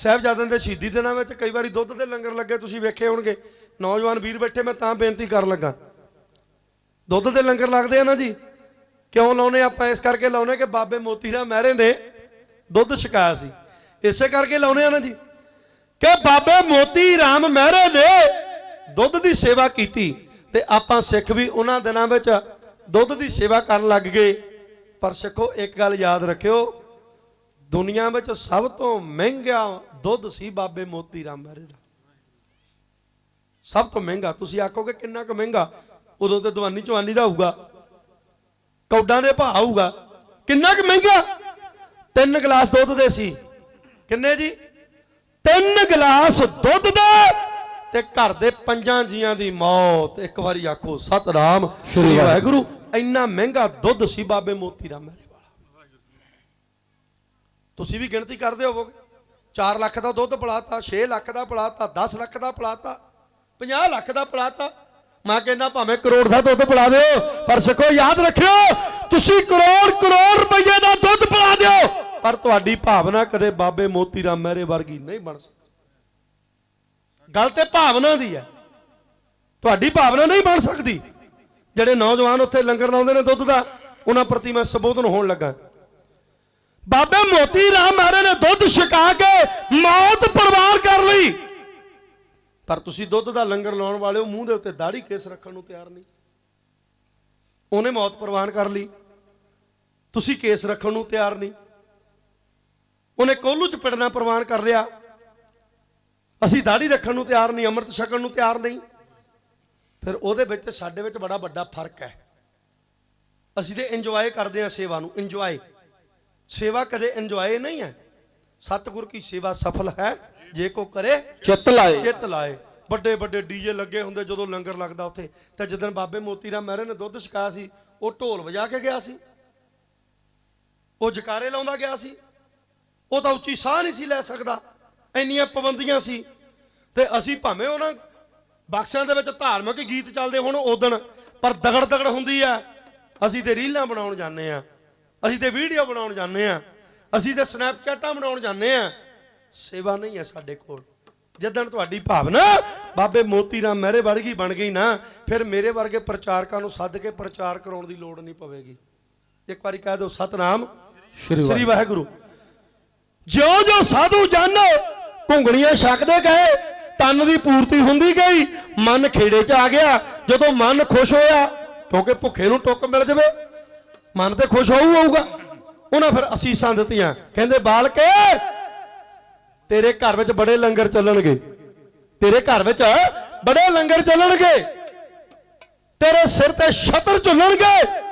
ਸਾਹਿਬਜ਼ਾਦਿਆਂ ਦੇ ਸ਼ਹੀਦੀ ਦਿਨਾਂ ਵਿੱਚ ਕਈ ਵਾਰੀ ਦੁੱਧ ਦੇ ਲੰਗਰ ਲੱਗੇ, ਤੁਸੀਂ ਵੇਖੇ ਹੋਣਗੇ। ਨੌਜਵਾਨ ਵੀਰ ਬੈਠੇ, ਮੈਂ ਤਾਂ ਬੇਨਤੀ ਕਰਨ ਲੱਗਾ। ਦੁੱਧ ਦੇ ਲੰਗਰ ਲੱਗਦੇ ਆ ਨਾ ਜੀ? ਕਿਉਂ ਲਾਉਨੇ ਆਪਾਂ ਇਸ ਕਰਕੇ ਲਾਉਨੇ ਕਿ ਬਾਬੇ ਮੋਤੀ ਰਾਮ ਮਹਿਰੇ ਨੇ ਦੁੱਧ ਛਕਾਇਆ ਸੀ। ਇਸੇ ਕਰਕੇ ਲਾਉਨੇ ਆ ਨਾ ਜੀ? ਕਿ ਬਾਬੇ ਮੋਤੀ ਰਾਮ ਮਹਿਰੇ ਨੇ ਦੁੱਧ ਦੀ ਸੇਵਾ ਕੀਤੀ ਤੇ ਆਪਾਂ ਸਿੱਖ ਵੀ ਉਹਨਾਂ ਦਿਨਾਂ ਵਿੱਚ ਦੁੱਧ ਦੀ ਸੇਵਾ ਕਰਨ ਲੱਗ ਗਏ। ਪਰ ਸਿੱਖੋ, ਇੱਕ ਗੱਲ ਯਾਦ ਰੱਖਿਓ ਦੁਨੀਆ ਵਿੱਚ ਸਭ ਤੋਂ ਮਹਿੰਗਾ ਦੁੱਧ ਸੀ ਬਾਬੇ ਮੋਤੀ ਰਾਮ ਮਹਿਰੇ ਦਾ। ਸਭ ਤੋਂ ਮਹਿੰਗਾ। ਤੁਸੀਂ ਆਖੋਗੇ ਕਿੰਨਾ ਕੁ ਮਹਿੰਗਾ? ਉਦੋਂ ਤੇ ਦਵਾਨੀ ਚਵਾਨੀ ਦਾ ਹੋਊਗਾ। ਕੌਡਾਂ ਦੇ ਭਾਅ ਹੋਊਗਾ। ਕਿੰਨਾ ਕੁ ਮਹਿੰਗਾ? ਤਿੰਨ ਗਲਾਸ ਦੁੱਧ ਦੇ ਸੀ। ਕਿੰਨੇ ਜੀ? ਤਿੰਨ ਗਲਾਸ ਦੁੱਧ ਦੇ ਤੇ ਘਰ ਦੇ ਪੰਜਾਂ ਜੀਆਂ ਦੀ ਮੌਤ। ਇੱਕ ਵਾਰੀ ਆਖੋ ਸਤਨਾਮ ਸ੍ਰੀ ਵਾਹਿਗੁਰੂ। ਇੰਨਾ ਮਹਿੰਗਾ ਦੁੱਧ ਸੀ ਬਾਬੇ ਮੋਤੀ ਰਾਮ ਮੇਰੇ ਵਾਲਾ ਤੁਸੀਂ ਵੀ ਗਿਣਤੀ ਕਰਦੇ ਹੋਵੋਗੇ। 4 ਲੱਖ ਦਾ ਦੁੱਧ ਪਲਾਤਾ 6 ਲੱਖ ਦਾ ਪਲਾਤਾ 10 ਲੱਖ ਦਾ ਪਲਾਤਾ 50 ਲੱਖ ਦਾ ਪਲਾਤਾ। ਮੈਂ ਕਹਿੰਦਾ ਭਾਵੇਂ ਕਰੋੜ ਦਾ ਦੁੱਧ ਪਿਲਾ ਦਿਓ, ਪਰ ਸਿੱਖੋ, ਯਾਦ ਰੱਖਿਓ, ਤੁਸੀਂ ਕਰੋੜ ਕਰੋੜ ਰੁਪਏ ਦਾ ਦੁੱਧ ਪਿਲਾ ਦਿਓ। ਪਰ ਤੁਹਾਡੀ ਭਾਵਨਾ ਕਦੇ ਬਾਬੇ ਮੋਤੀ ਰਾਮ ਮਹਿਰੇ ਵਰਗੀ ਨਹੀਂ ਬਣ ਸਕਦੀ। ਗੱਲ ਤੇ ਭਾਵਨਾ ਦੀ ਹੈ। ਤੁਹਾਡੀ ਭਾਵਨਾ ਨਹੀਂ ਬਣ ਸਕਦੀ। ਜਿਹੜੇ ਨੌਜਵਾਨ ਉੱਥੇ ਲੰਗਰ ਲਾਉਂਦੇ ਨੇ ਦੁੱਧ ਦਾ, ਉਹਨਾਂ ਪ੍ਰਤੀ ਮੈਂ ਸੰਬੋਧਨ ਹੋਣ ਲੱਗਾ। ਬਾਬੇ ਮੋਤੀ ਰਾਮ ਮਹਾਰਾਜ ਨੇ ਦੁੱਧ ਛਕਾ ਕੇ ਮੌਤ ਪ੍ਰਵਾਨ ਕਰ ਲਈ। ਪਰ ਤੁਸੀਂ ਦੁੱਧ ਦਾ ਲੰਗਰ ਲਾਉਣ ਵਾਲਿਓ ਮੂੰਹ ਦੇ ਉੱਤੇ ਦਾੜੀ ਕੇਸ ਰੱਖਣ ਨੂੰ ਤਿਆਰ ਨਹੀਂ। ਉਹਨੇ ਮੌਤ ਪ੍ਰਵਾਨ ਕਰ ਲਈ। ਤੁਸੀਂ ਕੇਸ ਰੱਖਣ ਨੂੰ ਤਿਆਰ ਨਹੀਂ। ਉਹਨੇ ਕੋਲੂ ਚ ਪਿੜਨਾ ਪ੍ਰਵਾਨ ਕਰ ਲਿਆ। ਅਸੀਂ ਦਾੜੀ ਰੱਖਣ ਨੂੰ ਤਿਆਰ ਨਹੀਂ, ਅੰਮ੍ਰਿਤ ਛਕਣ ਨੂੰ ਤਿਆਰ ਨਹੀਂ। ਫਿਰ ਉਹਦੇ ਵਿੱਚ ਤੇ ਸਾਡੇ ਵਿੱਚ ਬੜਾ ਵੱਡਾ ਫ਼ਰਕ ਹੈ। ਅਸੀਂ ਤੇ ਇੰਜੋਏ ਕਰਦੇ ਹਾਂ ਸੇਵਾ ਨੂੰ ਇੰਜੋਏ ਸੇਵਾ ਕਦੇ ਇੰਜੋਏ ਨਹੀਂ ਹੈ। ਸਤਿਗੁਰ ਕੀ ਸੇਵਾ ਸਫਲ ਹੈ? ਜੇ ਕੋ ਕਰੇ ਚਿੱਤ ਲਾਏ। ਚਿੱਤ ਲਾਏ। ਵੱਡੇ ਵੱਡੇ ਡੀਜੇ ਲੱਗੇ ਹੁੰਦੇ ਜਦੋਂ ਲੰਗਰ ਲੱਗਦਾ ਉੱਥੇ। ਤੇ ਜਦੋਂ ਬਾਬੇ ਮੋਤੀ ਰਾਮ ਮਹਿਰੇ ਨੇ ਦੁੱਧ ਛਕਾਇਆ ਸੀ ਉਹ ਢੋਲ ਵਜਾ ਕੇ ਗਿਆ ਸੀ। ਉਹ ਜਕਾਰੇ ਲਾਉਂਦਾ ਗਿਆ ਸੀ। ਉਹ ਤਾਂ ਉੱਚੀ ਸਾਹ ਨਹੀਂ ਸੀ ਲੈ ਸਕਦਾ। ਇੰਨੀਆਂ ਪਾਬੰਦੀਆਂ ਸੀ। ਤੇ ਅਸੀਂ ਭਾਵੇਂ ਉਹਨਾਂ ਬਕਸਿਆਂ ਦੇ ਵਿੱਚ ਧਾਰਮਿਕ ਗੀਤ ਚੱਲਦੇ ਹੁਣ ਉਦਣ ਪਰ ਦਗੜ ਦਗੜ ਹੁੰਦੀ ਆ ਅਸੀਂ ਤੇ ਰੀਲਾਂ ਬਣਾਉਣ ਜਾਂਦੇ ਆ ਅਸੀਂ ਤੇ ਵੀਡੀਓ ਬਣਾਉਣ ਜਾਂਦੇ ਆ ਅਸੀਂ ਤੇ ਸਨੈਪਚੈਟਾਂ ਬਣਾਉਣ ਜਾਂਦੇ ਆ ਸੇਵਾ ਨਹੀਂ ਹੈ ਸਾਡੇ ਕੋਲ। ਜਦੋਂ ਤੁਹਾਡੀ ਭਾਵਨਾ ਬਾਬੇ ਮੋਤੀ ਰਾਮ ਮਹਿਰੇ ਵਰਗੀ ਬਣ ਗਈ ਨਾ ਫਿਰ ਮੇਰੇ ਵਰਗੇ ਪ੍ਰਚਾਰਕਾਂ ਨੂੰ ਸੱਦ ਕੇ ਪ੍ਰਚਾਰ ਕਰਾਉਣ ਦੀ ਲੋੜ ਨਹੀਂ ਪਵੇਗੀ। ਇੱਕ ਵਾਰੀ ਕਹਿ ਦਿਓ ਸਤਨਾਮ ਸ਼੍ਰੀ ਵਾਹਿਗੁਰੂ। ਜਿਉਂ ਜਿਉਂ ਸਾਧੂ ਜਨ ਘੁੰਗਣੀਆਂ ਛਕਦੇ ਗਏ ਤਨ ਦੀ ਪੂਰਤੀ ਹੁੰਦੀ ਗਈ ਮਨ ਖੇੜੇ 'ਚ ਆ ਗਿਆ। ਜਦੋਂ ਮਨ ਖੁਸ਼ ਹੋਇਆ ਕਿਉਂਕਿ ਭੁੱਖੇ ਨੂੰ ਟੁੱਕ ਮਿਲ ਜਾਵੇ। ਮਨ ਤੇ ਖੁਸ਼ ਹੋਊ ਹੋਊਗਾ। ਉਹਨਾਂ ਫਿਰ ਅਸੀਸਾਂ ਦਿੱਤੀਆਂ। ਕਹਿੰਦੇ, ਬਾਲਕੇ, ਤੇਰੇ ਘਰ ਵਿੱਚ ਬੜੇ ਲੰਗਰ ਚੱਲਣਗੇ। ਤੇਰੇ ਘਰ ਵਿੱਚ ਬੜੇ ਲੰਗਰ ਚੱਲਣਗੇ। ਤੇਰੇ ਸਿਰ ਤੇ ਛਤਰ ਝੁੱਲਣਗੇ।